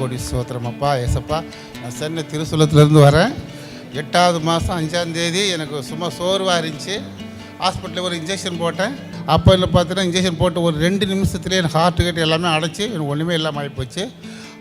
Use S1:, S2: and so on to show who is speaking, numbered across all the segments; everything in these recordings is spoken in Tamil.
S1: கோடி சோத்திரம் அப்பா ஏசப்பா. நான் சென்னை திருசூலத்துலேருந்து வரேன். எட்டாவது மாதம் அஞ்சாந்தேதி எனக்கு சும்மா சோர்வாக இருந்துச்சு. ஹாஸ்பிட்டலில் ஒரு இன்ஜெக்ஷன் போட்டேன். அப்போ இல்லை பார்த்தீங்கன்னா இன்ஜெக்ஷன் போட்டு ஒரு ரெண்டு நிமிஷத்துலேயே எனக்கு ஹார்ட் கிட்ட எல்லாமே அடைச்சி எனக்கு ஒன்றுமே இல்லாமல் ஆகிப்போச்சு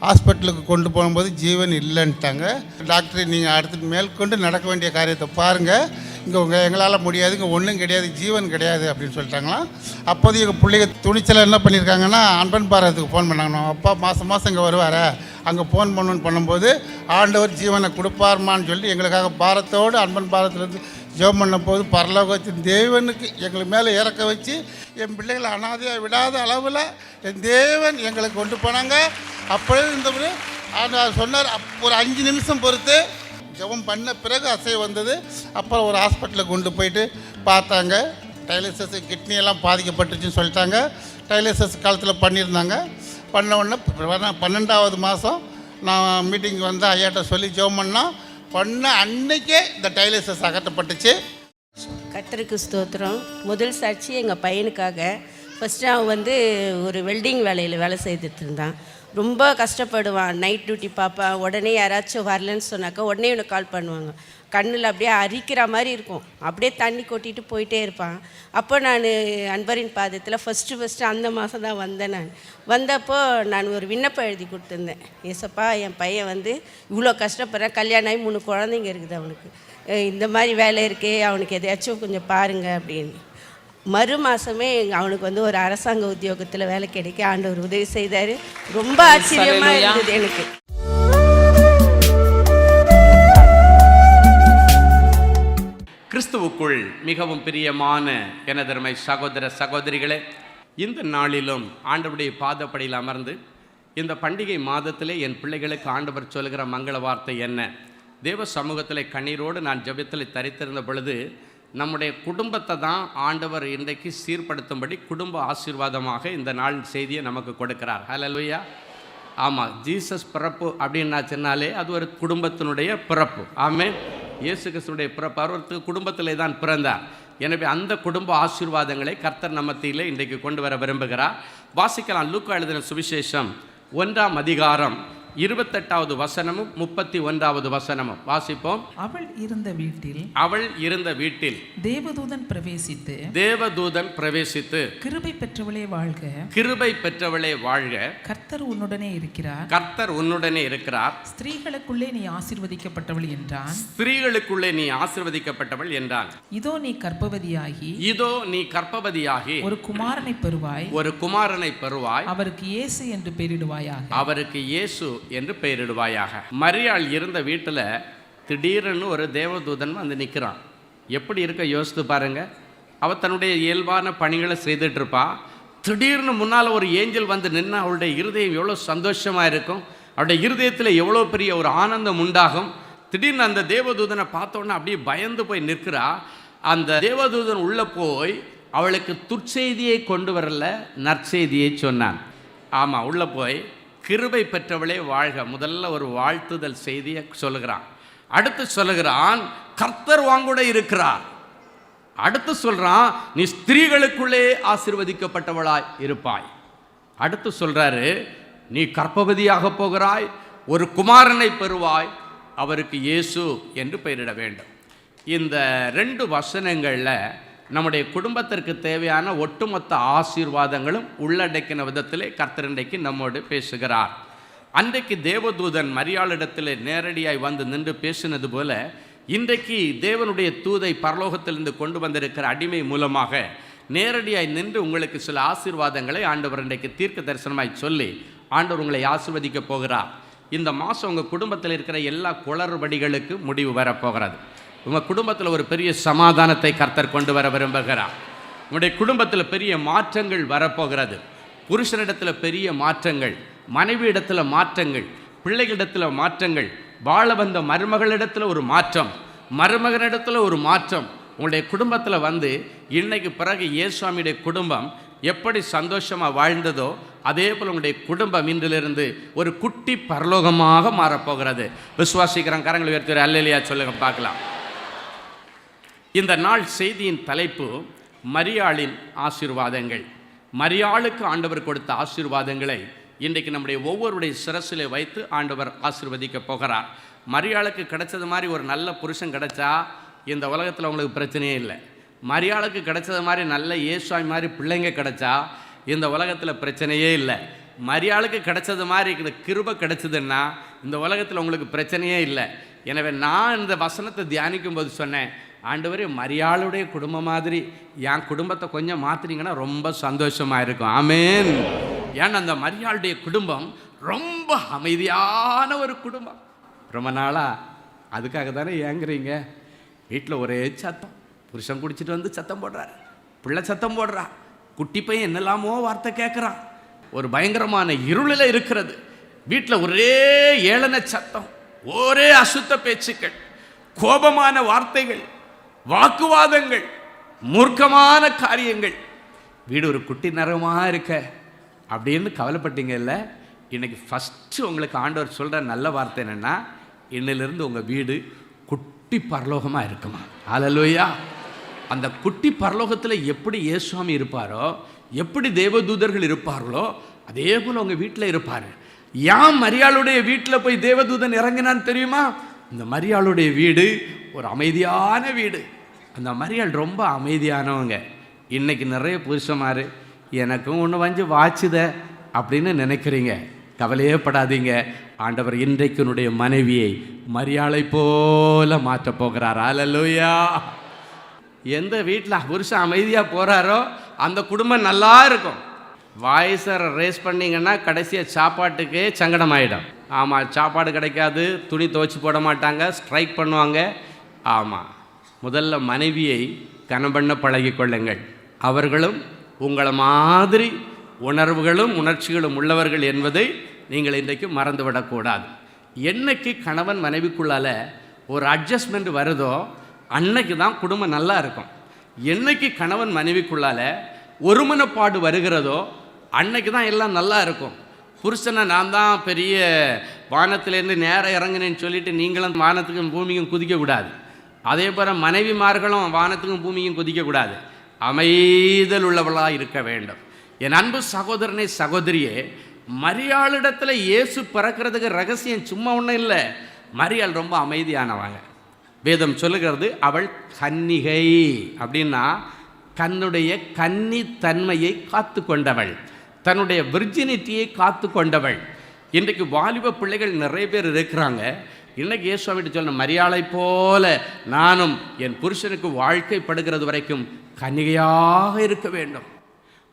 S1: ஹாஸ்பிட்டலுக்கு கொண்டு போகும்போது ஜீவன் இல்லைன்ட்டாங்க. டாக்டர் நீங்கள் அடுத்து மேற்கொண்டு நடக்க வேண்டிய காரியத்தை பாருங்கள் இங்கே உங்கள் எங்களால் முடியாது இங்கே ஒன்றும் கிடையாது ஜீவன் கிடையாது அப்படின்னு சொல்லிட்டாங்களாம் அப்போது எங்கள் பிள்ளைங்க துணிச்சலாக என்ன பண்ணியிருக்காங்கன்னா அன்பன் பாரத்துக்கு ஃபோன் பண்ணாங்க அப்பா மாதம் மாதம் இங்கே வருவார்? அங்கே ஃபோன் பண்ணணும்னு பண்ணும்போது ஆண்டவர் ஜீவனை கொடுப்பார்மான்னு சொல்லி எங்களுக்காக பாரத்தோடு அன்பன் பாரத்துலேருந்து ஜெபம் பண்ண போது பரலோகத்தின் தேவனுக்கு எங்களுக்கு மேலே இறக்க வச்சு என் பிள்ளைகளை அனாதையாக விடாத அளவில் என் தேவன் எங்களுக்கு கொண்டு போனாங்க. அப்படியே இருந்தபடி சொன்னார் அப் ஒரு அஞ்சு நிமிஷம் பொறுத்து ஜெபம் பண்ண பிறகு அசை வந்தது. அப்புறம் ஒரு ஹாஸ்பிட்டலுக்கு கொண்டு போயிட்டு பார்த்தாங்க. டைலிசஸ் கிட்னியெல்லாம் பாதிக்கப்பட்டுச்சுன்னு சொல்லிட்டாங்க. டைலிசஸ் காலத்தில் பண்ணியிருந்தாங்க. பண்ண உடனே பன்னெண்டாவது மாதம் நான் மீட்டிங் வந்து ஐயாட்ட சொல்லி ஜெபம் பண்ணோம் பண்ண அன்னைக்கே இந்த டைலிசஸ் அகற்றப்பட்டுச்சு.
S2: கத்தருக்கு ஸ்தோத்திரம். முதல் சாட்சி எங்கள் பையனுக்காக ஃபஸ்ட்டு அவன் வந்து ஒரு வெல்டிங் வேலையில் வேலை செய்துட்டு இருந்தான். ரொம்ப கஷ்டப்படுவான். நைட் டியூட்டி பார்ப்பான். உடனே யாராச்சும் வரலன்னு சொன்னாக்கா உடனே இவனுக்கு கால் பண்ணுவாங்க. கண்ணில் அப்படியே அரிக்கிற மாதிரி இருக்கும். அப்படியே தண்ணி கொட்டிட்டு போயிட்டே இருப்பான். அப்போ நான் அன்பரின் பாதத்தில் ஃபஸ்ட்டு ஃபஸ்ட்டு அந்த மாதம் தான் வந்தேன் நான். வந்தப்போ நான் ஒரு விண்ணப்பம் எழுதி கொடுத்துருந்தேன். ஏசப்பா என் பையன் வந்து இவ்வளோ கஷ்டப்படுறேன். கல்யாணம் ஆகி மூணு குழந்தைங்க இருக்குது அவனுக்கு. இந்த மாதிரி வேலை இருக்கே. அவனுக்கு எதையாச்சும் கொஞ்சம் பாருங்க அப்படின்னு. மறு மாதமே அவனுக்கு வந்து ஒரு அரசாங்க உத்தியோகத்தில் வேலை கிடைக்க ஆண்டவர் உதவி செய்தார். ரொம்ப ஆச்சரியமாக இருந்தது எனக்கு.
S3: கிறிஸ்துவுக்குள் மிகவும் பிரியமான எனதருமை சகோதர சகோதரிகளே இந்த நாளிலும் ஆண்டவருடைய பாதப்படியில் அமர்ந்து இந்த பண்டிகை மாதத்திலே என் பிள்ளைகளுக்கு ஆண்டவர் சொல்கிற மங்கள வார்த்தை என்ன? தேவ சமூகத்திலே கண்ணீரோடு நான் ஜெபத்தில் தரித்திருந்த பொழுது நம்முடைய குடும்பத்தை தான் ஆண்டவர் இன்றைக்கு சீர்படுத்தும்படி குடும்ப ஆசீர்வாதமாக இந்த நாள் செய்தியை நமக்கு கொடுக்கிறார். ஹலலுயா ஆமாம் ஜீசஸ் பிறப்பு அப்படின்னாச்சுனாலே அது ஒரு குடும்பத்தினுடைய பிறப்பு. ஆமே இயேசு கிறிஸ்துடைய பிறப்பு அவர் குடும்பத்திலே தான் பிறந்தார். எனவே அந்த குடும்ப ஆசீர்வாதங்களை கர்த்தர் நமத்தியிலே இன்றைக்கு கொண்டு வர விரும்புகிறார். வாசிக்கலாம் லூக்கா எழுதின சுவிசேஷம் ஒன்றாம் அதிகாரம் இருபத்தெட்டாவது வசனமும் முப்பத்தி ஒன்றாவது வசனமும். வாசிப்போம்.
S4: அவள் இருந்த வீட்டில்
S3: அவள் இருந்த வீட்டில்
S4: தேவதூதன் பிரவேசித்து
S3: தேவதூதன் பிரவேசித்து
S4: கிருபை பெற்றவளே வாழ்க.
S3: கிருபை பெற்றவளே வாழ்க.
S4: கர்த்தர் உன்னுடனே இருக்கிறார்.
S3: கர்த்தர் உன்னுடனே இருக்கிறார்.
S4: ஸ்திரீகளுக்குள்ளே நீ ஆசீர்வதிக்கப்பட்டவள் என்றான்.
S3: ஸ்திரீகளுக்குள்ளே நீ ஆசிர்வதிக்கப்பட்டவள் என்றான்.
S4: இதோ நீ கர்ப்பவதியாகி
S3: இதோ நீ கர்ப்பவதியாகி
S4: ஒரு குமாரனை பெறுவாய்.
S3: ஒரு குமாரனை பெறுவாய்.
S4: அவருக்கு இயேசு என்று பெயரிடுவாயாக.
S3: அவருக்கு இயேசு என்று பெயரிடுவாயாக. மரியாள் இருந்த வீட்டில் திடீர்னு ஒரு தேவதூதன் வந்து நிற்கிறான் எப்படி இருக்க யோசித்து பாருங்க. அவள் தன்னுடைய இயல்பான பணிகளை செய்துட்ருப்பா. திடீர்னு முன்னால் ஒரு ஏஞ்சல் வந்து நின்று அவளுடைய இருதயம் எவ்வளோ சந்தோஷமாக இருக்கும். அவளுடைய இருதயத்தில் எவ்வளோ பெரிய ஒரு ஆனந்தம் உண்டாகும். திடீர்னு அந்த தேவதூதனை பார்த்தோன்னே அப்படியே பயந்து போய் நிற்கிறா. அந்த தேவதூதன் உள்ளே போய் அவளுக்கு துற்செய்தியை கொண்டு வரல நற்செய்தியை சொன்னான். ஆமாம் உள்ளே போய் கிருபை பெற்றவளே வாழ்க. முதல்ல ஒரு வாழ்த்துதல் செய்தியை சொல்லுகிறான். அடுத்து சொல்லுகிறான் கர்த்தர் வாங்கூட இருக்கிறார். அடுத்து சொல்கிறான் நீ ஸ்திரீகளுக்குள்ளே ஆசிர்வதிக்கப்பட்டவளாய் இருப்பாய். அடுத்து சொல்கிறாரு நீ கர்ப்பவதியாக போகிறாய் ஒரு குமாரனை பெறுவாய் அவருக்கு இயேசு என்று பெயரிட வேண்டும். இந்த ரெண்டு வசனங்களில் நம்முடைய குடும்பத்திற்கு தேவையான ஒட்டுமொத்த ஆசீர்வாதங்களும் உள்ளடக்கின விதத்திலே கர்த்தர் இன்றைக்கு நம்மோடு பேசுகிறார். அன்றைக்கு தேவதூதன் மரியாளிடத்தில் நேரடியாய் வந்து நின்று பேசினது போல இன்றைக்கு தேவனுடைய தூதை பரலோகத்திலிருந்து கொண்டு வந்திருக்கிற அடிமை மூலமாக நேரடியாய் நின்று உங்களுக்கு சில ஆசீர்வாதங்களை ஆண்டவர் இன்றைக்கு தீர்க்க தரிசனமாய் சொல்லி ஆண்டவர் உங்களை ஆசிர்வதிக்க போகிறார். இந்த மாதம் உங்கள் குடும்பத்தில் இருக்கிற எல்லா குளறுபடிகளுக்கு முடிவு வரப்போகிறது. உங்கள் குடும்பத்தில் ஒரு பெரிய சமாதானத்தை கர்த்தர் கொண்டு வர விரும்புகிறார். உங்களுடைய குடும்பத்தில் பெரிய மாற்றங்கள் வரப்போகிறது. புருஷனிடத்தில் பெரிய மாற்றங்கள் மனைவி இடத்துல மாற்றங்கள் பிள்ளைகளிடத்தில் மாற்றங்கள் வாழ வந்த மருமகளிடத்தில் ஒரு மாற்றம் மருமகனிடத்தில் ஒரு மாற்றம். உங்களுடைய குடும்பத்தில் வந்து இன்னைக்கு பிறகு இயேசுவாமியுடைய குடும்பம் எப்படி சந்தோஷமாக வாழ்ந்ததோ அதே போல் உங்களுடைய குடும்பம் இன்றிலிருந்து ஒரு குட்டி பரலோகமாக மாறப்போகிறது. விசுவாசிக்கிறோம் கரங்களை உயர்த்தி அல்லையா சொல்லுங்க பார்க்கலாம். இந்த நாள் செய்தியின் தலைப்பு மரியாளின் ஆசீர்வாதங்கள். மரியாளுக்கு ஆண்டவர் கொடுத்த ஆசீர்வாதங்களை இன்றைக்கு நம்முடைய ஒவ்வொருடைய சிரசிலே வைத்து ஆண்டவர் ஆசீர்வதிக்க போகிறார். மரியாளுக்கு கிடைச்சது மாதிரி ஒரு நல்ல புருஷன் கிடைச்சா இந்த உலகத்தில் உங்களுக்கு பிரச்சனையே இல்லை. மரியாளுக்கு கிடைச்சது மாதிரி நல்ல இயேசுவாமி மாதிரி பிள்ளைங்க கிடைச்சா இந்த உலகத்தில் பிரச்சனையே இல்லை. மரியாளுக்கு கிடைச்சது மாதிரி இந்த கிருபை கிடைச்சதுன்னா இந்த உலகத்தில் உங்களுக்கு பிரச்சனையே இல்லை. எனவே நான் இந்த வசனத்தை தியானிக்கும் போது சொன்னேன் ஆண்டவரே மரியாளுடைய குடும்பம் மாதிரி. என் குடும்பத்தை கொஞ்சம் மாற்றினீங்கன்னா ரொம்ப சந்தோஷமாக இருக்கும் ஆமேன். ஏன்னா அந்த மரியாளுடைய குடும்பம் ரொம்ப அமைதியான ஒரு குடும்பம். ரொம்ப நாளாக அதுக்காக தானே ஏங்குறீங்க? வீட்டில் ஒரே சத்தம். புருஷன் குடிச்சிட்டு வந்து சத்தம் போடுறாரு. பிள்ளை சத்தம் போடுறா. குட்டி பையன் என்னெல்லாமோ வார்த்தை கேட்குறான் ஒரு பயங்கரமான இருளில் இருக்கிறது. வீட்டில் ஒரே ஏளன சத்தம். ஒரே அசுத்த பேச்சுக்கள். கோபமான வார்த்தைகள். வாக்குவாதங்கள் மூர்க்கமான காரியங்கள். வீடு ஒரு குட்டி நரமாக இருக்க அப்படின்னு கவலைப்பட்டீங்கல்ல இன்றைக்கி ஃபஸ்ட்டு உங்களுக்கு ஆண்டவர் சொல்கிற நல்ல வார்த்தை என்னென்னா இன்னிலிருந்து உங்கள் வீடு குட்டி பரலோகமாக இருக்குமா? அலலோயா அந்த குட்டி பரலோகத்தில் எப்படி இயேசுவாமி இருப்பாரோ எப்படி தேவதூதர்கள் இருப்பார்களோ அதே போல் உங்கள் வீட்டில் இருப்பார். ஏன் மரியாளுடைய வீட்டில் போய் தேவதூதன் இறங்கினான்னு தெரியுமா? இந்த மரியாளுடைய வீடு ஒரு அமைதியான வீடு. அந்த மரியாள் ரொம்ப அமைதியானவங்க. இன்றைக்கி நிறைய புருஷமாரு எனக்கும் ஒன்று வந்து வாச்சுத அப்படின்னு நினைக்கிறீங்க. கவலையே படாதீங்க. ஆண்டவர் இன்றைக்குனுடைய மனைவியை மரியாளை போல மாற்றப் போகிறார். அலலுயா எந்த வீட்டில் புருஷன் அமைதியாக போகிறாரோ அந்த குடும்பம் நல்லா இருக்கும். வாய்ஸை ரேஸ் பண்ணிங்கன்னா கடைசியாக சாப்பாட்டுக்கே சங்கடமாயிடும். ஆமாம் சாப்பாடு கிடைக்காது துணி துவைச்சி போட மாட்டாங்க ஸ்ட்ரைக் பண்ணுவாங்க. ஆமாம் முதல்ல மனைவியை கனம் பண்ண கொள்ளுங்கள். அவர்களும் உங்களை மாதிரி உணர்வுகளும் உணர்ச்சிகளும் உள்ளவர்கள் என்பதை நீங்கள் இன்றைக்கு மறந்துவிடக்கூடாது. என்னைக்கு கணவன் மனைவிக்குள்ளால் ஒரு அட்ஜஸ்ட்மெண்ட் வருதோ அன்னைக்கு தான் குடும்பம் நல்லா இருக்கும். என்னைக்கு கணவன் மனைவிக்குள்ளால ஒருமனப்பாடு வருகிறதோ அன்னைக்கு தான் எல்லாம் நல்லா இருக்கும். புருஷனை நான் தான் பெரிய வானத்திலேருந்து நேரம் இறங்குனேன்னு சொல்லிட்டு நீங்களும் வானத்துக்கும் பூமியும் குதிக்கக்கூடாது அதே போல் மனைவிமார்களும் வானத்துக்கும் பூமியும் குதிக்கக்கூடாது அமைதல் உள்ளவளாக இருக்க வேண்டும். என் அன்பு சகோதரனே சகோதரியே மரியாளிடத்தில் இயேசு பிறக்கிறதுக்கு ரகசியம் சும்மா ஒன்றும் இல்லை. மரியாள் ரொம்ப அமைதியானவங்க. வேதம் சொல்லுகிறது அவள் கன்னிகை. அப்படின்னா தன்னுடைய கன்னித்தன்மையை காத்து கொண்டவள் தன்னுடைய விர்ஜினிட்டியை காத்து கொண்டவள். இன்றைக்கு வாலிப பிள்ளைகள் நிறைய பேர் இருக்கிறாங்க. இன்னைக்கு இயேசுவாமிட்டு சொன்ன மரியாதை போல நானும் என் புருஷனுக்கு வாழ்க்கைப்படுகிறது வரைக்கும் கன்னிகையாக இருக்க வேண்டும்.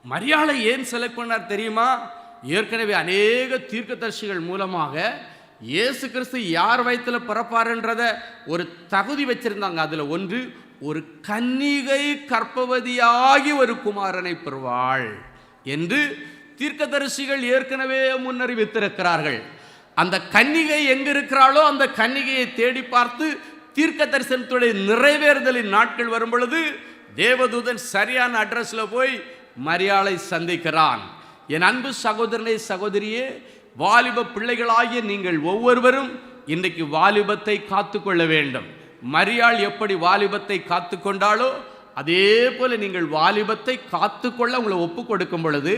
S3: மரியாதை ஏன் செலக்ட் பண்ணார் தெரியுமா? ஏற்கனவே அநேக தீர்க்கதர்சிகள் மூலமாக இயேசு கிறிஸ்து யார் வயத்தில் பிறப்பாருன்றத ஒரு தகுதி வச்சிருந்தாங்க. அதில் ஒன்று ஒரு கன்னிகை கற்பவதியாகி ஒரு குமாரனை பெறுவாள். என்று தீர்க்கதரிசிகள் ஏற்கனவே முன்னறிவித்திருக்கிறார்கள். அந்த கன்னிகை எங்க இருக்கிறாளோ அந்த கன்னிகையை தேடி பார்த்து தீர்க்க தரிசனத்துடைய நிறைவேறுதலின் நாட்கள் வரும் பொழுது தேவதூதன் சரியான அட்ரஸில் போய் மரியாளை சந்திக்கிறான். என் அன்பு சகோதரனே சகோதரியே வாலிப பிள்ளைகளாகிய நீங்கள் ஒவ்வொருவரும் இன்றைக்கு வாலிபத்தை காத்துக்கொள்ள வேண்டும். மரியாள் எப்படி வாலிபத்தை காத்து கொண்டாலோ அதே போல் நீங்கள் வாலிபத்தை காத்துக்கொள்ள உங்களை ஒப்பு கொடுக்கும் பொழுது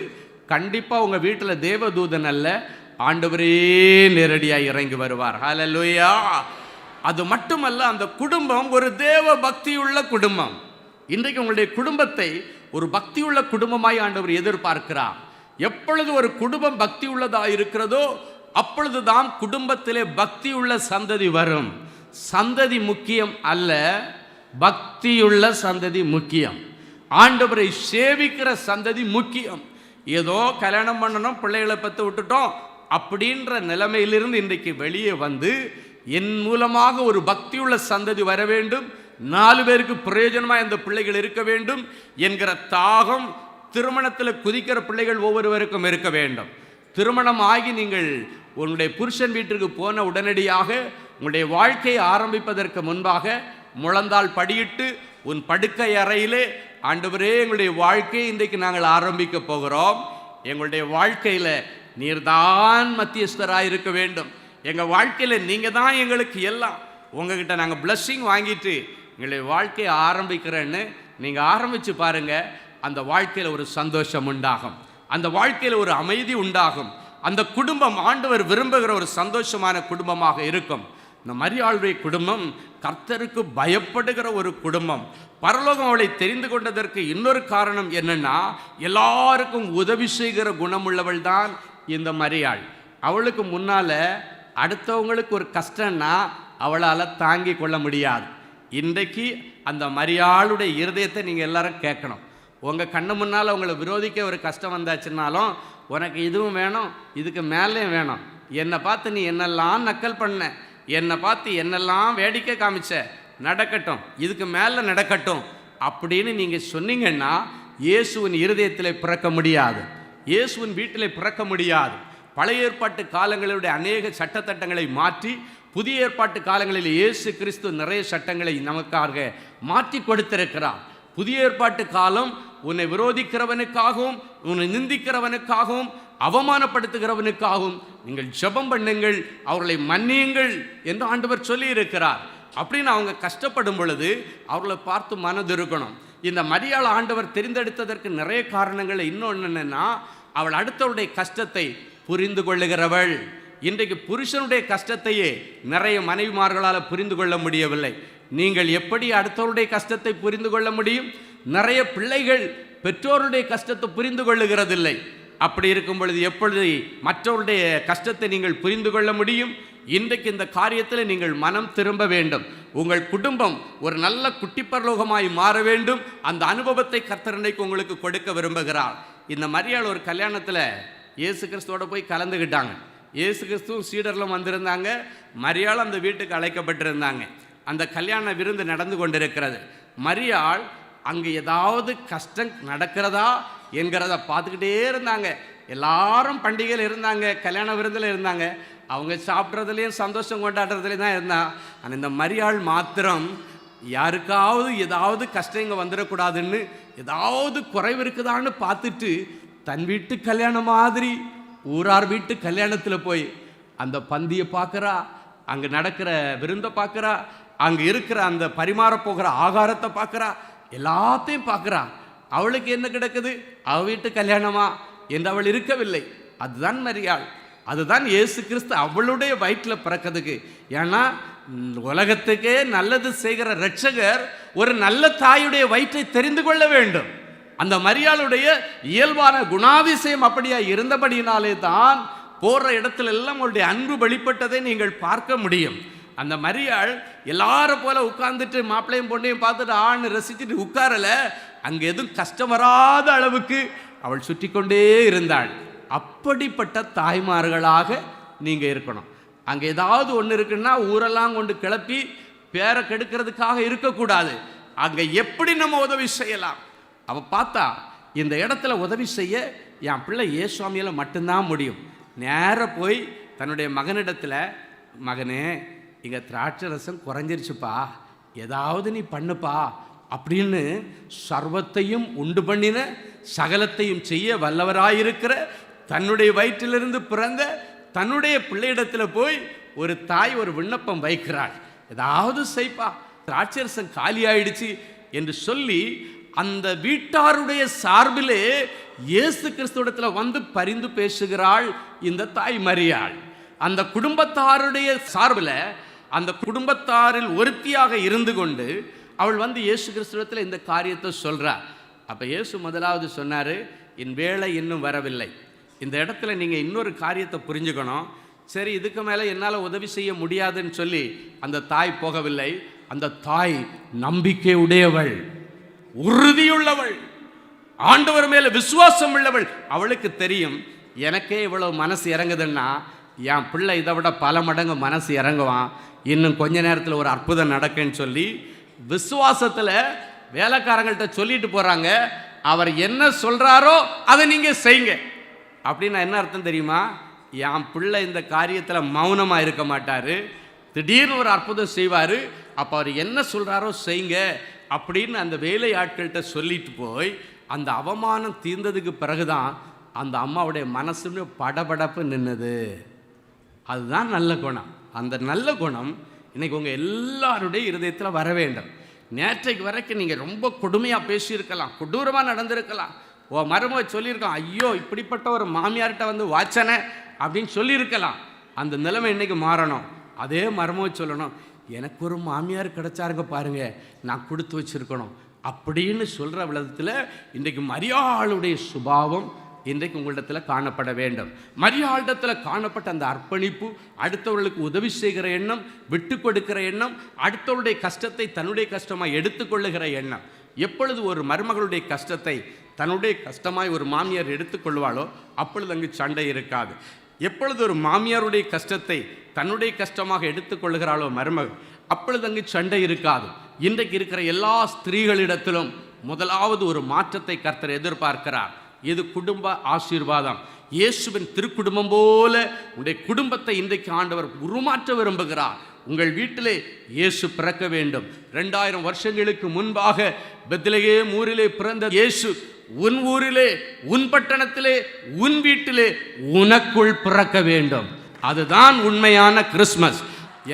S3: கண்டிப்பாக உங்கள் வீட்டில் தேவதூதன் அல்ல. ஆண்டவரே நேரடியாக இறங்கி வருவார். ஹலலுயா அது மட்டுமல்ல அந்த குடும்பம் ஒரு தேவ பக்தியுள்ள குடும்பம். இன்றைக்கு உங்களுடைய குடும்பத்தை ஒரு பக்தியுள்ள குடும்பமாய் ஆண்டவர் எதிர்பார்க்கிறார். எப்பொழுது ஒரு குடும்பம் பக்தி உள்ளதாக இருக்கிறதோ அப்பொழுதுதான் குடும்பத்திலே பக்தியுள்ள சந்ததி வரும். சந்ததி முக்கியம் அல்ல பக்தியுள்ள சந்ததி முக்கியம். ஆண்டவரை சேவிக்கிற சந்ததி முக்கியம். ஏதோ கல்யாணம் பண்ணணும் பிள்ளைகளை பற்று விட்டுட்டோம் அப்படின்ற நிலைமையிலிருந்து இன்றைக்கு வெளியே வந்து என் மூலமாக ஒரு பக்தியுள்ள சந்ததி வர வேண்டும். நாலு பேருக்கு பிரயோஜனமாக இந்த பிள்ளைகள் இருக்க வேண்டும் என்கிற தாகம் திருமணத்தில் குதிக்கிற பிள்ளைகள் ஒவ்வொருவருக்கும் இருக்க வேண்டும். திருமணம் ஆகி நீங்கள் உன்னுடைய புருஷன் வீட்டிற்கு போன உடனடியாக உங்களுடைய வாழ்க்கையை ஆரம்பிப்பதற்கு முன்பாக முழந்தால் படியிட்டு உன் படுக்கை அறையிலே ஆண்டவரே எங்களுடைய வாழ்க்கையை இன்றைக்கு நாங்கள் ஆரம்பிக்க போகிறோம். எங்களுடைய வாழ்க்கையில் நீர்தான் மத்தியஸ்தராக இருக்க வேண்டும். எங்கள் வாழ்க்கையில் நீங்கள் தான் எங்களுக்கு எல்லாம். உங்ககிட்ட நாங்கள் பிளஸ்ஸிங் வாங்கிட்டு எங்களுடைய வாழ்க்கையை ஆரம்பிக்கிறேன்னு நீங்கள் ஆரம்பித்து பாருங்கள் அந்த வாழ்க்கையில் ஒரு சந்தோஷம் உண்டாகும். அந்த வாழ்க்கையில் ஒரு அமைதி உண்டாகும். அந்த குடும்பம் ஆண்டவர் விரும்புகிற ஒரு சந்தோஷமான குடும்பமாக இருக்கும். இந்த மரியாளுடைய குடும்பம் கர்த்தருக்கு பயப்படுகிற ஒரு குடும்பம். பரலோகம் அவளை தெரிந்து கொண்டதற்கு இன்னொரு காரணம் என்னென்னா எல்லாருக்கும் உதவி செய்கிற குணமுள்ளவள் தான் இந்த மரியாள். அவளுக்கு முன்னால் அடுத்தவங்களுக்கு ஒரு கஷ்டம்னா அவளால் தாங்கி கொள்ள முடியாது. இன்றைக்கு அந்த மரியாளுடைய இருதயத்தை நீங்கள் எல்லாரும் கேட்கணும். உங்கள் கண்ணு முன்னால் உங்களை விரோதிக்க ஒரு கஷ்டம் வந்தாச்சுன்னாலும் உனக்கு இதுவும் வேணும் இதுக்கு மேலேயும் வேணும். என்னை பார்த்து நீ என்னெல்லாம் நக்கல் பண்ண என்னை பார்த்து என்னெல்லாம் வேடிக்கை காமிச்ச? நடக்கட்டும் இதுக்கு மேலே நடக்கட்டும் அப்படின்னு நீங்கள் சொன்னீங்கன்னா இயேசுவின் இருதயத்தில் பிறக்க முடியாது. இயேசுவின் வீட்டில் பிறக்க முடியாது. பழைய ஏற்பாட்டு காலங்களுடைய அநேக சட்டத்தட்டங்களை மாற்றி புதிய ஏற்பாட்டு காலங்களில் இயேசு கிறிஸ்து நிறைய சட்டங்களை நமக்காக மாற்றி கொடுத்திருக்கிறார். புதிய ஏற்பாட்டு காலம் உன்னை விரோதிக்கிறவனுக்காகவும் உன்னை நிந்திக்கிறவனுக்காகவும் அவமானப்படுத்துகிறவனுக்காகவும் நீங்கள் ஜெபம் பண்ணுங்கள் அவர்களை மன்னியுங்கள் என்று ஆண்டவர் சொல்லி இருக்கிறார் அப்படின்னு அவங்க கஷ்டப்படும் பொழுது அவர்களை பார்த்து மனது இருக்கணும் இந்த மரியாள் ஆண்டவர் தெரிந்தெடுத்ததற்கு நிறைய காரணங்கள் இன்னொன்று என்னென்னா அவள் அடுத்தவருடைய கஷ்டத்தை புரிந்து கொள்ளுகிறவள். இன்றைக்கு புருஷனுடைய கஷ்டத்தையே நிறைய மனைவிமார்களால் புரிந்து கொள்ள முடியவில்லை. நீங்கள் எப்படி அடுத்தவருடைய கஷ்டத்தை புரிந்து கொள்ள முடியும்? நிறைய பிள்ளைகள் பெற்றோருடைய கஷ்டத்தை புரிந்து கொள்ளுகிறதில்லை. அப்படி இருக்கும் பொழுது எப்பொழுது மற்றவருடைய கஷ்டத்தை நீங்கள் புரிந்து கொள்ள முடியும்? இன்றைக்கு இந்த காரியத்தில் நீங்கள் மனம் திரும்ப வேண்டும். உங்கள் குடும்பம் ஒரு நல்ல குட்டி பரலோகமாய் மாற வேண்டும். அந்த அனுபவத்தை கர்த்தரனைக்கு உங்களுக்கு கொடுக்க விரும்புகிறார். இந்த மரியாள் ஒரு கல்யாணத்தில் இயேசு கிறிஸ்துவோட போய் கலந்துக்கிட்டாங்க இயேசு கிறிஸ்துவும் சீடரில் வந்திருந்தாங்க. மரியாள் அந்த வீட்டுக்கு அழைக்கப்பட்டிருந்தாங்க. அந்த கல்யாண விருந்து நடந்து கொண்டிருக்கிறது. மரியாள் அங்கே ஏதாவது கஷ்டம் நடக்கிறதா? என்கிறத பார்த்துக்கிட்டே இருந்தாங்க. எல்லாரும் பண்டிகையில் இருந்தாங்க கல்யாண விருந்தில் இருந்தாங்க. அவங்க சாப்பிட்றதுலேயும் சந்தோஷம் கொண்டாடுறதுலேயும் தான் இருந்தான் ஆனால் இந்த மரியாள் மாத்திரம் யாருக்காவது ஏதாவது கஷ்டம் இங்கே வந்துடக்கூடாதுன்னு ஏதாவது குறைவு இருக்குதான்னு பார்த்துட்டு தன் வீட்டு கல்யாணம் மாதிரி ஊரார் வீட்டு கல்யாணத்தில் போய் அந்த பந்தியை பார்க்குறா அங்கே நடக்கிற விருந்தை பார்க்குறா அங்கே இருக்கிற அந்த பரிமாற போகிற ஆகாரத்தை பார்க்குறா எல்லாத்தையும் பார்க்குறா. அவளுக்கு என்ன கிடக்குது? அவ வீட்டு கல்யாணமா? என்று அவள் இருக்கவில்லை. அதுதான் மரியாள். அதுதான் இயேசு கிறிஸ்து அவளுடைய வயிற்றில் பிறக்கிறதுக்கு. ஏன்னா உலகத்துக்கே நல்லது செய்கிற ரட்சகர் ஒரு நல்ல தாயுடைய வயிற்றை தெரிந்து கொள்ள வேண்டும். அந்த மரியாளுடைய இயல்பான குணாதிசயம் அப்படியா இருந்தபடியினாலே தான் போற இடத்துல எல்லாம் அவருடைய அன்பு வெளிப்பட்டதை நீங்கள் பார்க்க முடியும். அந்த மரியாள் எல்லாரும் போல உட்கார்ந்துட்டு மாப்பிள்ளையும் பொண்ணையும் பார்த்துட்டு ஆண் ரசிச்சுட்டு உட்காரல. அங்கே எதுவும் கஷ்டம் வராத அளவுக்கு அவள் சுற்றி கொண்டே இருந்தாள். அப்படிப்பட்ட தாய்மார்களாக நீங்கள் இருக்கணும். அங்கே ஏதாவது ஒன்று இருக்குன்னா ஊரெல்லாம் கொண்டு கிளப்பி பேரை கெடுக்கிறதுக்காக இருக்கக்கூடாது. அங்கே எப்படி நம்ம உதவி செய்யலாம்? அவள் பார்த்தா இந்த இடத்துல உதவி செய்ய என் பிள்ளை ஏசுவாமியில் மட்டும்தான் முடியும். நேராக போய் தன்னுடைய மகனிடத்தில் மகனே இங்கே திராட்சை ரசம் குறைஞ்சிருச்சுப்பா. ஏதாவது நீ பண்ணுப்பா. அப்படின்னு சர்வத்தையும் உண்டு பண்ணின சகலத்தையும் செய்ய வல்லவராயிருக்கிற தன்னுடைய வயிற்றிலிருந்து பிறந்த தன்னுடைய பிள்ளையிடத்தில் போய் ஒரு தாய் ஒரு விண்ணப்பம் வைக்கிறாள். ஏதாவது செய்ப்பா. திராட்சரசம் காலி ஆயிடுச்சு என்று சொல்லி அந்த வீட்டாருடைய சார்பிலே இயேசு கிறிஸ்துவத்தில் வந்து பரிந்து பேசுகிறாள் இந்த தாய் மரியாள். அந்த குடும்பத்தாருடைய சார்பில் அந்த குடும்பத்தாரில் ஒருத்தியாக இருந்து கொண்டு அவள் வந்து இயேசு கிறிஸ்துவத்தில் இந்த காரியத்தை சொல்கிறாள் அப்போ இயேசு முதலாவது சொன்னார் என் வேலை இன்னும் வரவில்லை. இந்த இடத்துல நீங்கள் இன்னொரு காரியத்தை புரிஞ்சுக்கணும். சரி இதுக்கு மேலே என்னால் உதவி செய்ய முடியாதுன்னு சொல்லி அந்த தாய் போகவில்லை. அந்த தாய் நம்பிக்கை உடையவள் உறுதியுள்ளவள் ஆண்டவர் மேலே விசுவாசம் உள்ளவள். அவளுக்கு தெரியும் எனக்கே இவ்வளோ மனசு இறங்குதுன்னா என் பிள்ளை இதை விட பல மடங்கு மனசு இறங்குவான். இன்னும் கொஞ்ச நேரத்தில் ஒரு அற்புதம் நடக்குன்னு சொல்லி விசுவாசத்தில் வேலைக்காரங்கள்ட்ட சொல்லிட்டு போகிறாங்க அவர் என்ன சொல்கிறாரோ அதை நீங்கள் செய்யுங்க. அப்படின்னா என்ன அர்த்தம் தெரியுமா? என் பிள்ளை இந்த காரியத்தில் மௌனமாக இருக்க மாட்டார். திடீர்னு ஒரு அற்புதம் செய்வார். அப்போ அவர் என்ன சொல்கிறாரோ செய்யுங்க அப்படின்னு அந்த வேலை ஆட்கள்கிட்ட சொல்லிட்டு போய் அந்த அவமானம் தீர்ந்ததுக்கு பிறகுதான் அந்த அம்மாவுடைய மனசுன்னு படபடப்பு நின்னது. அதுதான் நல்ல குணம். அந்த நல்ல குணம் இன்றைக்கி உங்கள் எல்லாருடைய இருதயத்தில் வர வேண்டும். நேற்றைக்கு வரைக்கும் நீங்கள் ரொம்ப கொடுமையாக பேசியிருக்கலாம் கொடூரமாக நடந்திருக்கலாம். ஓ மருமக சொல்லியிருக்கான் ஐயோ இப்படிப்பட்ட ஒரு மாமியார்கிட்ட வந்து வாச்சனை அப்படின்னு சொல்லியிருக்கலாம். அந்த நிலைமை இன்னைக்கு மாறணும். அதே மர்மம் சொல்லணும் எனக்கு ஒரு மாமியார் கிடைச்சாருங்க பாருங்கள் நான் கொடுத்து வச்சிருக்கணும். அப்படின்னு சொல்கிற விதத்தில் இன்றைக்கு மரியாளுடைய சுபாவம் இன்றைக்கு உங்களிடத்தில் காணப்பட வேண்டும். மரியாளிடத்தில் காணப்பட்ட அந்த அர்ப்பணிப்பு அடுத்தவர்களுக்கு உதவி செய்கிற எண்ணம் விட்டு கொடுக்கிற எண்ணம் அடுத்தவருடைய கஷ்டத்தை தன்னுடைய கஷ்டமாக எடுத்துக்கொள்ளுகிற எண்ணம். எப்பொழுது ஒரு மருமகளுடைய கஷ்டத்தை தன்னுடைய கஷ்டமாய் ஒரு மாமியார் எடுத்துக்கொள்வாளோ அப்பொழுது அங்கு சண்டை இருக்காது. எப்பொழுது ஒரு மாமியாருடைய கஷ்டத்தை தன்னுடைய கஷ்டமாக எடுத்துக்கொள்கிறாளோ மருமகள் அப்பொழுது அங்கு சண்டை இருக்காது. இன்றைக்கு இருக்கிற எல்லா ஸ்திரீகளிடத்திலும் முதலாவது ஒரு மாற்றத்தை கர்த்தர் எதிர்பார்க்கிறார். இது குடும்ப ஆசீர்வாதம். இயேசுவின் திருக்குடும்பம் போல உடைய குடும்பத்தை இன்றைக்கு ஆண்டவர் உருமாற்ற விரும்புகிறார். உங்கள் வீட்டிலே இயேசு பிறக்க வேண்டும். ரெண்டாயிரம் வருஷங்களுக்கு முன்பாக பெத்திலேயே ஊரிலே பிறந்த இயேசு உன் ஊரிலே உன் பட்டணத்திலே உன் வீட்டிலே உனக்குள் பிறக்க வேண்டும். அதுதான் உண்மையான கிறிஸ்மஸ்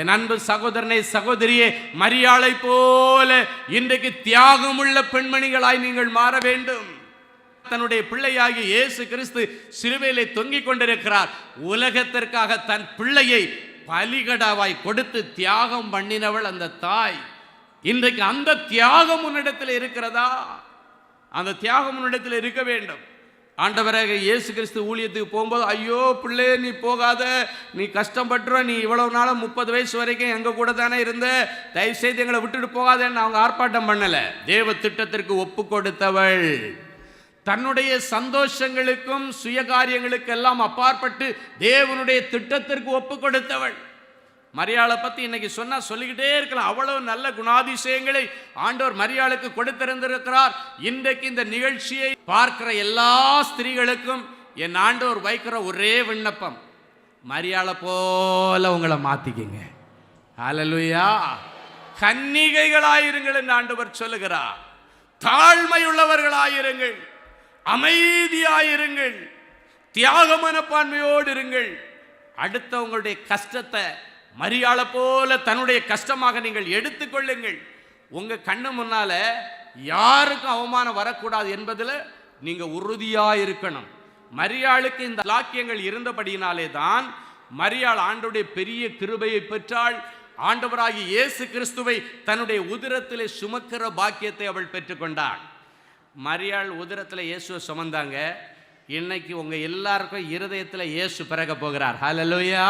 S3: என் அன்பு சகோதரனை சகோதரியே மரியாளை போல இன்றைக்கு தியாகமுள்ள பெண்மணிகளாய் நீங்கள் மாற வேண்டும். தன்னுடைய பிள்ளையாகிய இயேசு கிறிஸ்து சிலுவையிலே தொங்கிக் கொண்டிருக்கிறார். உலகத்திற்காக தன் பிள்ளையை பலிகடாவாய் கொடுத்து தியாகம் பண்ணினவள் அந்த தாய். இன்றைக்கு அந்த தியாகம் உன்னிடத்தில் இருக்கிறதா? அந்த தியாகம் உன்னிடத்தில் இருக்க வேண்டும். ஆண்டவராக இயேசு கிறிஸ்து ஊழியத்துக்கு போகும்போது ஐயோ பிள்ளை நீ போகாத. நீ கஷ்டப்பட்டுற. நீ இவ்வளவு நாளும் முப்பது வயசு வரைக்கும் எங்கள் கூட தானே இருந்த. தயவு செய்து எங்களை விட்டுட்டு போகாதேன்னு அவங்க ஆர்ப்பாட்டம் பண்ணலை. தேவ திட்டத்திற்கு ஒப்பு கொடுத்தவள். தன்னுடைய சந்தோஷங்களுக்கும் சுயகாரியங்களுக்கெல்லாம் அப்பாற்பட்டு தேவனுடைய திட்டத்திற்கு ஒப்பு கொடுத்தவள். மரியாளை பற்றி இன்னைக்கு சொன்னால் சொல்லிக்கிட்டே இருக்கலாம். அவ்வளவு நல்ல குணாதிசயங்களை ஆண்டோர் மரியாளுக்கு கொடுத்திருந்திருக்கிறார். இன்றைக்கு இந்த நிகழ்ச்சியை பார்க்கிற எல்லா ஸ்திரீகளுக்கும் என் ஆண்டோர் வைக்கிற ஒரே விண்ணப்பம். மரியாளை போல உங்களை மாற்றிக்கிங்க அலலுயா கன்னிகைகளாயிருங்கள் என்று ஆண்டவர் சொல்லுகிறார். தாழ்மையுள்ளவர்களாயிருங்கள். அமைதியாயிருங்கள். தியாக மனப்பான்மையோடு இருங்கள். அடுத்தவங்களுடைய கஷ்டத்தை மரியாளை போல தன்னுடைய கஷ்டமாக நீங்கள் எடுத்துக்கொள்ளுங்கள் உங்கள் கண்ணு முன்னால் யாருக்கும் அவமானம் வரக்கூடாது என்பதில் நீங்கள் உறுதியாக இருக்கணும் மரியாளுக்கு இந்த லாக்கியங்கள் இருந்தபடியினாலே தான் மரியாள் ஆண்டுடைய பெரிய கிருபையை பெற்றாள். ஆண்டவராகி இயேசு கிறிஸ்துவை தன்னுடைய உதிரத்திலே சுமக்கிற பாக்கியத்தை அவள் பெற்றுக்கொண்டாள். மரியாள் உதிரத்தில் இயேசுவை சுமந்தாங்க. இன்னைக்கு உங்கள் எல்லாருக்கும் இருதயத்தில் இயேசு பிறக்க போகிறார். ஹலலோயா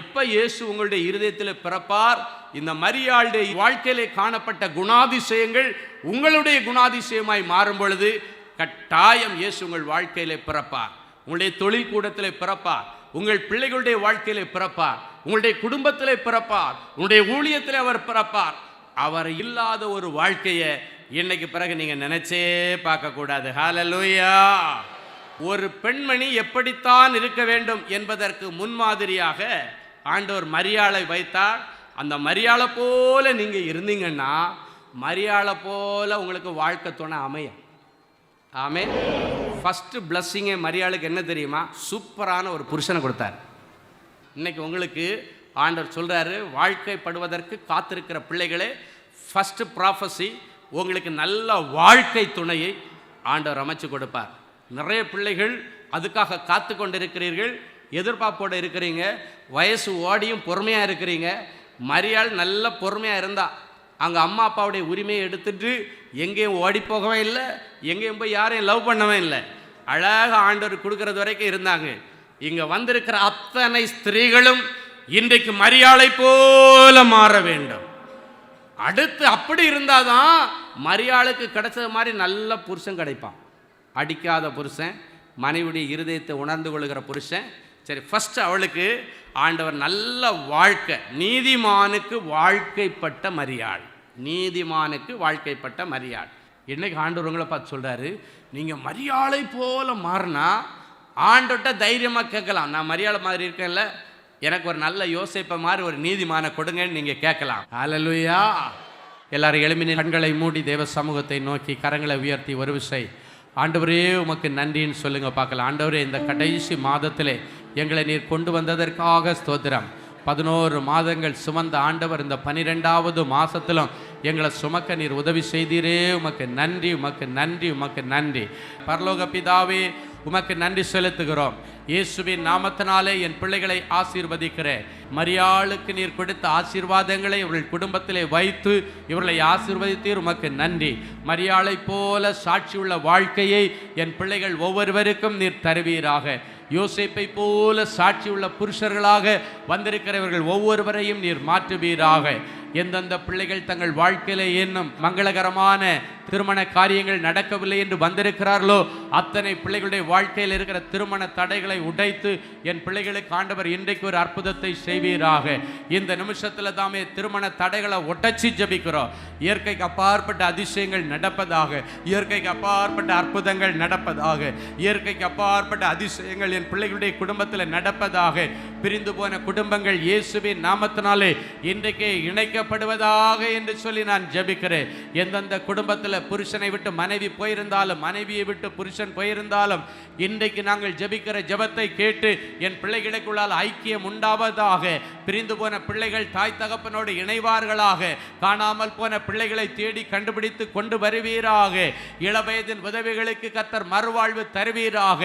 S3: எப்போ இயேசு உங்களுடைய இருதயத்தில் பிறப்பார்? இந்த மரியாளுடைய வாழ்க்கையிலே காணப்பட்ட குணாதிசயங்கள் உங்களுடைய குணாதிசயமாய் மாறும் பொழுது கட்டாயம் இயேசு உங்கள் வாழ்க்கையிலே பிறப்பார். உங்களுடைய தொழில் கூடத்தில் பிறப்பார். உங்கள் பிள்ளைகளுடைய வாழ்க்கையிலே பிறப்பார். உங்களுடைய குடும்பத்திலே பிறப்பார். உங்களுடைய ஊழியத்தில் அவர் பிறப்பார். அவர் இல்லாத ஒரு வாழ்க்கையை இன்னைக்கு பிறகு நீங்க நினைச்சே பார்க்கக்கூடாது ஹாலலூயா ஒரு பெண்மணி எப்படித்தான் இருக்க வேண்டும் என்பதற்கு முன்மாதிரியாக ஆண்டவர் மரியாளை வைத்தால் அந்த மரியாளை போல நீங்க இருந்தீங்கன்னா மரியாளை போல உங்களுக்கு வாழ்க்கை துணை அமையும். ஆமே ஃபஸ்ட்டு பிளஸ்ஸிங்கே மரியாளுக்கு என்ன தெரியுமா? சூப்பரான ஒரு புருஷனை கொடுத்தார். இன்னைக்கு உங்களுக்கு ஆண்டவர் சொல்கிறாரு வாழ்க்கைப்படுவதற்கு காத்திருக்கிற பிள்ளைகளே ஃபஸ்ட்டு ப்ராஃபஸி உங்களுக்கு நல்ல வாழ்க்கை துணையை ஆண்டவர் அமைச்சு கொடுப்பார். நிறைய பிள்ளைகள் அதுக்காக காத்து கொண்டிருக்கிறீர்கள் எதிர்பார்ப்போடு இருக்கிறீங்க வயசு ஓடியும் பொறுமையாக இருக்கிறீங்க மரியாள் நல்ல பொறுமையாக இருந்தா அங்கே அம்மா அப்பாவுடைய உரிமையை எடுத்துட்டு எங்கேயும் ஓடி போகவே இல்லை எங்கேயும் போய் யாரையும் லவ் பண்ணவே இல்லை. அழகாக ஆண்டவர் கொடுக்கறது வரைக்கும் இருந்தாங்க. இங்கே வந்திருக்கிற அத்தனை ஸ்திரீகளும் இன்றைக்கு மரியாளை போல மாற வேண்டும். அடுத்து அப்படி இருந்தால் தான் மரியாளுக்கு கிடைச்சது மாதிரி நல்ல புருஷன் கிடைப்பான். அடிக்காத புருஷன் மனைவியுடைய இருதயத்தை உணர்ந்து கொள்கிற புருஷன். சரி ஃபஸ்ட்டு அவளுக்கு ஆண்டவர் நல்ல வாழ்க்கை நீதிமானுக்கு வாழ்க்கைப்பட்ட மரியாள். நீதிமானுக்கு வாழ்க்கைப்பட்ட மரியாள். இன்றைக்கு ஆண்டவர் உங்களை பார்த்து சொல்கிறாரு நீங்கள் மரியாளை போல மாறினா ஆண்டோட்ட தைரியமாக கேட்கலாம். நான் மரியாதை மாதிரி இருக்கேன்ல. எனக்கு ஒரு நல்ல யோசிப்பை மாதிரி ஒரு நீதிமான கொடுங்கன்னு நீங்க கேட்கலாம். ஹalleluya எல்லாரும் எழுமின கண்களை மூடி தேவ சமூகத்தை நோக்கி கரங்களை உயர்த்தி ஒரு விசை. ஆண்டவரே உமக்கு நன்றின்னு சொல்லுங்க பார்க்கலாம். ஆண்டவரே இந்த கடைசி மாதத்திலே எங்களை நீர் கொண்டு வந்ததற்காக ஸ்தோத்திரம். பதினோரு மாதங்கள் சுமந்த ஆண்டவர் இந்த பனிரெண்டாவது மாசத்திலும் எங்களை சுமக்க நீர் உதவி செய்தீரே. உமக்கு நன்றி உமக்கு நன்றி உமக்கு நன்றி. பரலோக பிதாவே உமக்கு நன்றி செலுத்துகிறோம். இயேசுவின் நாமத்தினாலே என் பிள்ளைகளை ஆசீர்வதிக்கிறேன். மரியாளுக்கு நீர் கொடுத்த ஆசீர்வாதங்களை இவர்கள் குடும்பத்திலே வைத்து இவர்களை ஆசீர்வதித்தீர். உமக்கு நன்றி. மரியாளைப் போல சாட்சியுள்ள வாழ்க்கையை என் பிள்ளைகள் ஒவ்வொருவருக்கும் நீர் தருவீராக. யோசிப்பை போல சாட்சியுள்ள புருஷர்களாக வந்திருக்கிறவர்கள் ஒவ்வொருவரையும் நீர் மாற்றுவீராக. எந்தெந்த பிள்ளைகள் தங்கள் வாழ்க்கையில இன்னும் மங்களகரமான திருமண காரியங்கள் நடக்கவில்லை என்று வந்திருக்கிறார்களோ அத்தனை பிள்ளைகளுடைய வாழ்க்கையில் இருக்கிற திருமண தடைகளை உடைத்து என் பிள்ளைகளுக்கு ஆண்டவர் இன்றைக்கு ஒரு அற்புதத்தை செய்வீராக. இந்த நிமிஷத்தில் தாமே திருமண தடைகளை உடைச்சி ஜபிக்கிறோம். இயற்கைக்கு அப்பாற்பட்ட அதிசயங்கள் நடப்பதாக இயற்கைக்கு அப்பாற்பட்ட அற்புதங்கள் நடப்பதாக இயற்கைக்கு அப்பாற்பட்ட அதிசயங்கள் என் பிள்ளைகளுடைய குடும்பத்தில் நடப்பதாக பிரிந்து போன குடும்பங்கள் இயேசுவின் நாமத்தினாலே இன்றைக்கு இணைக்கப்படுவதாக என்று சொல்லி நான் ஜபிக்கிறேன். எந்தெந்த குடும்பத்தில் புருஷனை விட்டு மனைவி போயிருந்தாலும் மனைவியை விட்டு புருஷன் போயிருந்தாலும் இன்றைக்கு நாங்கள் ஜபிக்கிற ஜபத்தை கேட்டு என் பிள்ளைகளுக்குள்ளால் ஐக்கியம் உண்டாவதாக பிரிந்து போன பிள்ளைகள் தாய் தகப்பனோடு இணைவார்களாக காணாமல் போன பிள்ளைகளை தேடி கண்டுபிடித்து கொண்டு வருவீராக இளவயதின் உதவிகளுக்கு கத்தர் மறுவாழ்வு தருவீராக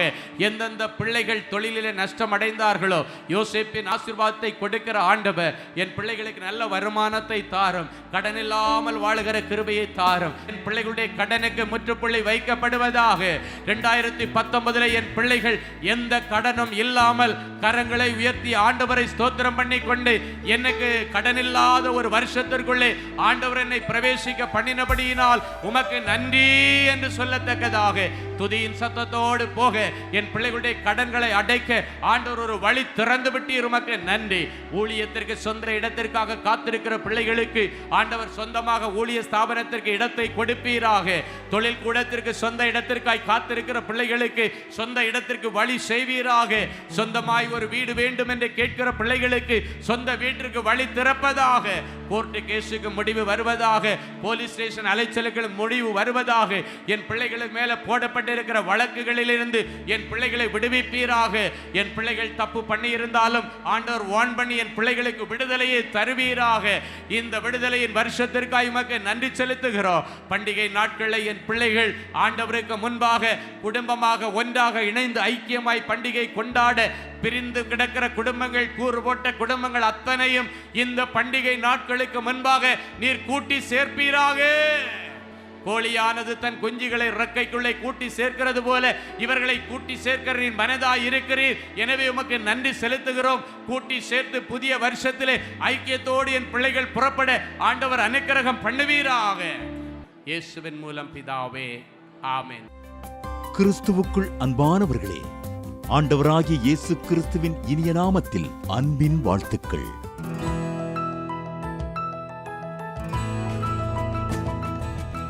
S3: எந்தெந்த பிள்ளைகள் தொழிலிலே நஷ்டம் அடைந்தார்களோ யோசேப்பின் ஆசீர்வாதத்தை கொடுக்கிற ஆண்டவர் என் பிள்ளைகளுக்கு நல்ல வருமானத்தை பணத்தை தாரும். கடன் இல்லாமல் வாழுகிற கிருபையை தாரும். என் பிள்ளைகளுடைய கடனுக்கு முற்றுப்புள்ளி வைக்கப்படுவதாக. இரண்டாயிரத்தி பத்தொன்பதுல என் பிள்ளைகள் எந்த கடனும் இல்லாமல் கரங்களை உயர்த்தி ஆண்டவரை ஸ்தோத்திரம் பண்ணி கொண்டு எனக்கு கடன் இல்லாத ஒரு வருஷத்திற்குள்ளே ஆண்டவர் என்னை பிரவேசிக்க பண்ணினபடியினால் உமக்கு நன்றி என்று சொல்லத்தக்கதாக. துதியின் சத்தத்தோடு போக என் பிள்ளைகளுடைய கடன்களை அடைக்க ஆண்டவர் ஒரு வழி திறந்து விட்டீர். உமக்கு நன்றி. ஊழியத்திற்கு சொந்த இடத்திற்காக காத்திருக்கிற பிள்ளைகளுக்கு ஆண்டவர் சொந்தமாக ஊழிய ஸ்தாபனத்திற்கு இடத்தை கொடுப்பீராக. தொழில் கூடத்திற்கு சொந்த இடத்திற்காய் காத்திருக்கிற பிள்ளைகளுக்கு சொந்த இடத்திற்கு வழி செய்வீராக. சொந்தமாய் ஒரு வீடு வேண்டும் என்று கேட்கிற பிள்ளைகளுக்கு சொந்த வீட்டிற்கு வழி திறப்பதாக. கோர்ட்டு கேஸுக்கு முடிவு வருவதாக. போலீஸ் ஸ்டேஷன் அலைச்சலுக்கு முடிவு வருவதாக. என் பிள்ளைகளுக்கு மேல போடப்பட்டிருக்கிற வழக்குகளிலிருந்து என் பிள்ளைகளை விடுவிப்பீராக. என் பிள்ளைகள் தப்பு பண்ணி இருந்தாலும் ஆண்டவர் வான் பண்ணி என் பிள்ளைகளுக்கு விடுதலையை தருவீராக. இந்த விடுதலையின் வருஷத்திற்காக உமக்கு நன்றி செலுத்துகிறோம். பண்டிகை நாட்களில் என் பிள்ளைகள் ஆண்டவருக்கு முன்பாக குடும்பமாக ஒன்றாக இணைந்து ஐக்கியமாய் பண்டிகை கொண்டாட பிரிந்து கிடக்கிற குடும்பங்கள் கூறு போட்ட குடும்பங்கள் அத்தனையும் இந்த பண்டிகை நாட்களுக்கு முன்பாக நீர் கூட்டி சேர்ப்பீராக. கோழியானது தன் குஞ்சுகளை இறக்கைக்குள்ளே கூட்டி சேர்க்கிறது போல இவர்களை கூட்டி சேர்க்கிறீர் மனதாய் இருக்கிறீர். எனவே உமக்கு நன்றி செலுத்துகிறோம். கூட்டி சேர்த்து புதிய வருஷத்திலே ஐக்கியத்தோடு என் பிள்ளைகள் புறப்பட ஆண்டவர் அனுக்கிரகம் பண்ணுவீராக. இயேசுவின் மூலம் பிதாவே ஆமேன்.
S5: கிறிஸ்துவுக்குள் அன்பானவர்களே ஆண்டவராகிய இயேசு கிறிஸ்துவின் இனிய நாமத்தில் அன்பின் வாழ்த்துக்கள்.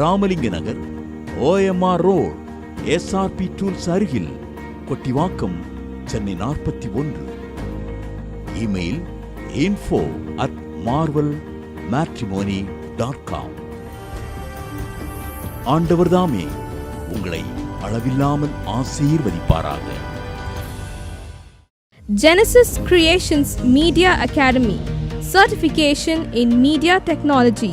S5: Ramalinga Nagar OMR road SRP tools அருகில் கொட்டிவாக்கம் சென்னை நாற்பத்தி ஒன்று. Email info at Marvel matrimony dot com ஆண்டவர் தாமே உங்களை அளவில்லாமல் ஆசீர்வதிப்பாராக.
S6: Genesis Creations Media Academy certification in media technology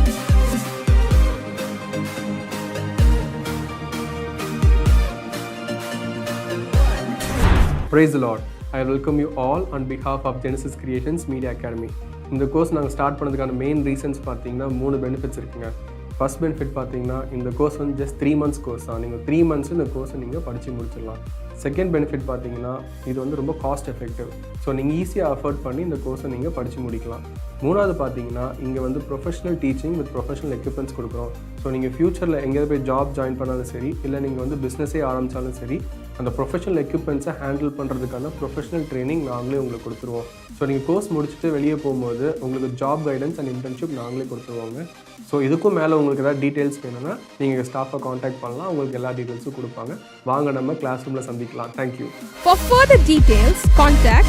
S7: Praise lord I welcome you all all behalf of Genesis Creations Media Academy இந்த கோர்ஸ் நாங்கள் ஸ்டார்ட் பண்ணதுக்கான மெயின் ரீசன்ஸ் பார்த்தீங்கன்னா மூணு பெனிஃபிட்ஸ் இருக்குங்க. ஃபஸ்ட் பெனிஃபிட் பார்த்தீங்கன்னா இந்த கோர்ஸ் வந்து ஜஸ்ட் த்ரீ மந்த்ஸ் கோர்ஸ் தான் நீங்கள் த்ரீ மந்த்ஸ் இந்த கோர்ஸை நீங்கள் படித்து முடிச்சிடலாம். செகண்ட் பெனிஃபிட் பார்த்தீங்கன்னா இது வந்து ரொம்ப காஸ்ட் எஃபெக்டிவ் ஸோ நீங்கள் ஈஸியாக அஃபோர்ட் பண்ணி இந்த கோர்ஸை நீங்கள் படித்து முடிக்கலாம். மூணாவது பார்த்தீங்கன்னா இங்கே வந்து professional teaching with professional equipments கொடுக்குறோம். ஸோ நீங்கள் ஃப்யூச்சரில் எங்கேயாவது போய் ஜாப் ஜாயின் பண்ணாலும் சரி இல்லை நீங்கள் வந்து பிஸ்னஸே ஆரம்பித்தாலும் சரி அந்த ப்ரொஃபஷனல் எக்யூப்மெண்ட்ஸை ஹேண்டில் பண்ணுறதுக்கான ப்ரொஃபஷனல் ட்ரைனிங் நாங்களே உங்களுக்கு கொடுத்துருவோம். ஸோ நீங்கள் கோர்ஸ் முடிச்சுட்டு வெளியே போகும்போது உங்களுக்கு ஜாப் கைடன்ஸ் அண்ட் இன்டர்ன்ஷிப் நாங்களே கொடுத்துருவோங்க. ஸோ இதுக்கும் மேலே உங்களுக்கு ஏதாவது டீட்டெயில்ஸ் வேணும்னா நீங்கள் ஸ்டாஃபை காண்டாக்ட் பண்ணலாம். உங்களுக்கு எல்லா டீட்டெயில்ஸும் கொடுப்பாங்க. வாங்க நம்ம கிளாஸ் ரூமில் சந்திக்கலாம். Thank you
S6: For further details, contact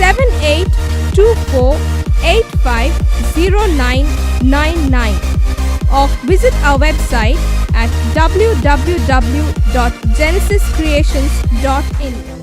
S6: 7824850999 or visit our website at www.genesiscreations.in.